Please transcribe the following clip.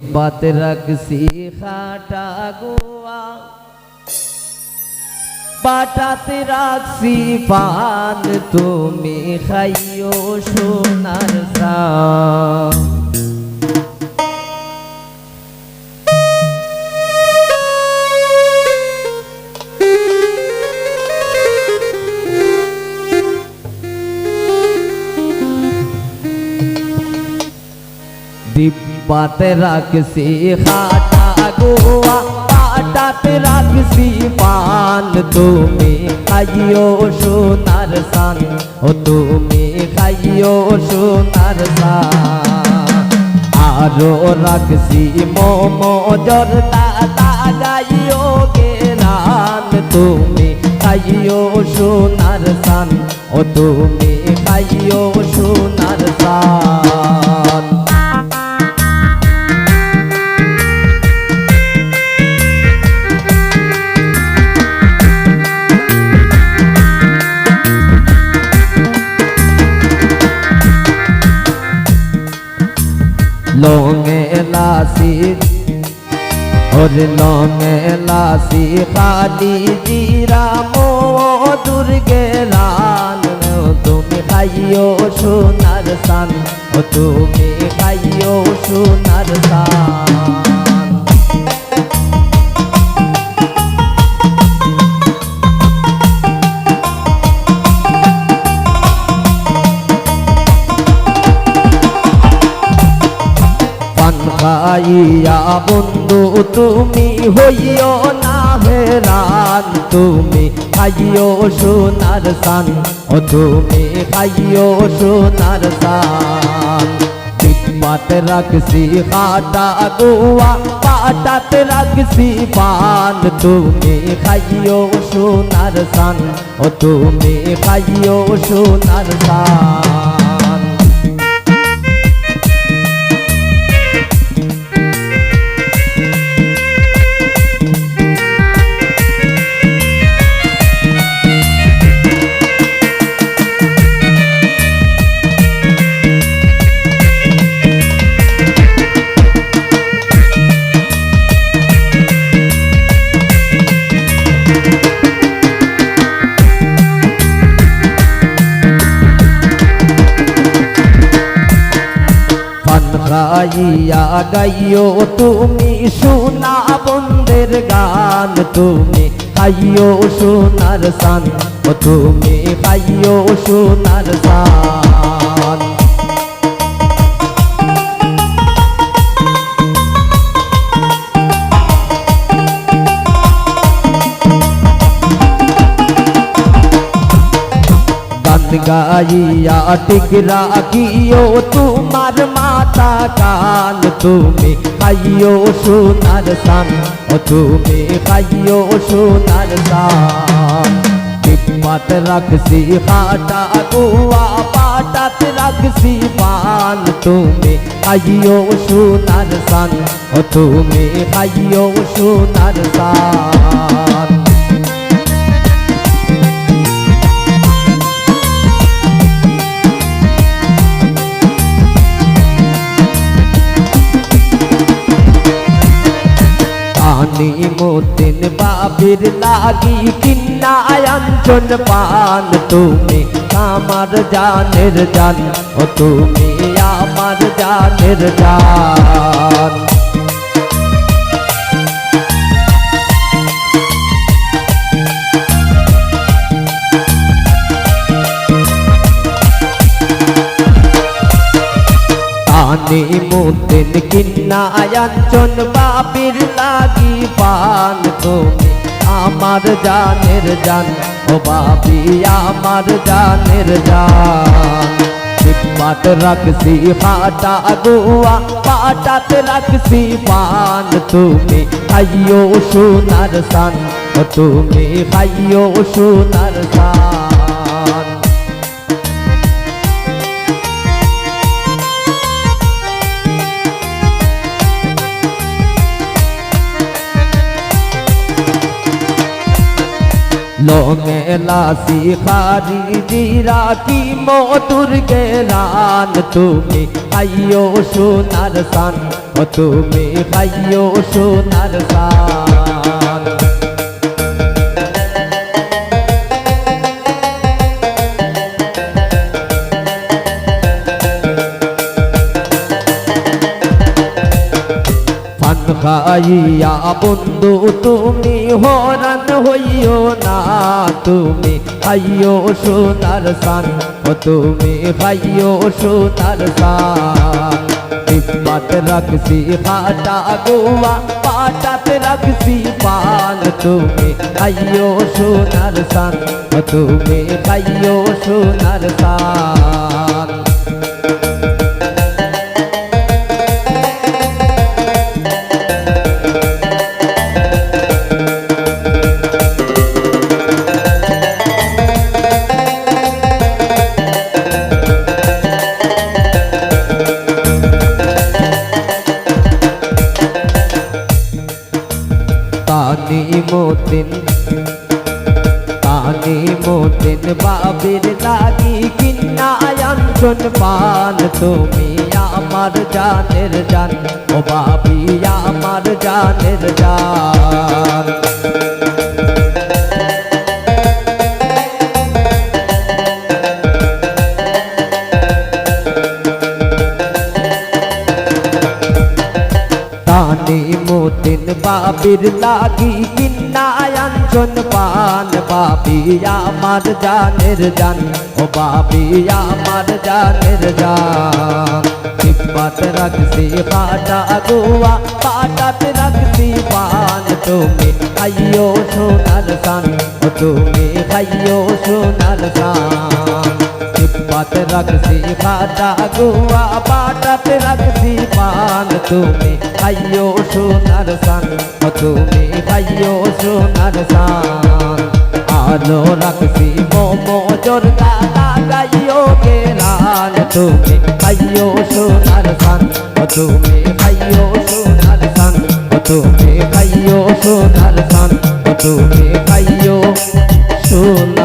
বাত রাখছি খাটা গোয়া। বাটাতে রাখছি পান তুমি খাইও সোনার সা দিব্যাতে রাখছি খাটা গোয়া পাটাতে রাখছি পান তুমি খাইও সোনার সান ও তুমি খাইও সোনার সান আরও রাখছি মোম জরদা লাগাইও গেলান তুমি খাইও সোনার সান ও তুমি খাইও সোনার সান লঙে লাসি, ওরে লঙে লাসি খালি জিরা মো দুর্গে লাল। তুমি খাইও সোনার সান, ও তুমি খাইও সোনার সান। পান খাইয়া বন্ধু, তুমি হইও না হেরান। তুমি খাইও সোনার সান ও তুমি খাইও সোনার সান পাট রাখছি কাটা গোয়া পাটাত রাখছি পান। তুমি খাইও সোনার সান ও তুমি খাইও সোনার সান খাইয়া গাইও তুমি সোনা বন্দের গান তুমি খাইও সোনার সান তুমি খাইও সোনার সান গান গাইয়া টিক রাখিও তোমার মাতা কান তুমি খাইও সোনার সান ও তুমি খাইও সোনার সান টিপাত রাখছি হাটা গোয়া পাটাত রাখছি পান তুমি খাইও সোনার সান ও তুমি খাইও সোনার সান আনি মতিন বাবির লাগি কিন্নায়ঞ্জন পান তুমি। আমার জানের জান, ও তুমি আমার জানের জান। আনি মুদিন কিন্নায়ঞ্জন বাবির লাগি পান তুমি। আমার জানের জান, ও বাবি আমার জানের জান। পাট রাখছি পাটা গোয়া, পাটাত রাখছি পান তুমি। খাইও সোনার সান তুমি খাইও সোনার সান। লঙে লাসি খারি জিরা কি মধুর গেলান তুমি আইও সোনার সান তুমি খাইও সোনার সান খাইয়া বন্ধু, তুমি হরান হইও না। তুমি খাইও সোনার সান, ও তুমি খাইও সোনার সান। ইম্মত রাখছি খাটা গোয়া, পাটাতে রাখছি পান। তুমি খাইও সোনার সান, ও তুমি খাইও সোনার সান। তানি মতিন বাবির লাগি কিন্না আঞ্চন পান তুমি আমার জানের জান ও বাবি আমার জানের জান তানি মতিন বাবির লাগি আঞ্চন পান বাবি আমার জানের জান। ও বাবি আমার জানের জান। হিম্মত রাখছি পাটা গোয়া পাটাতে রাখছি পান। তুমি খাইও সোনার সান ও তুমি খাইও সোনার সান बात रखसी बाटा गुआ बाटत रखसी पान तुम्हें अयो सुनर सन तुम्हें अयो सुनर सन। आलो रखसी मोमो ज़ोर दादा गयो के लाल तुम्हें अयो सुनर सन तुम्हें अयो सुनर सन। तुम्हें अयो सुनर सन तुम्हें अयो सुन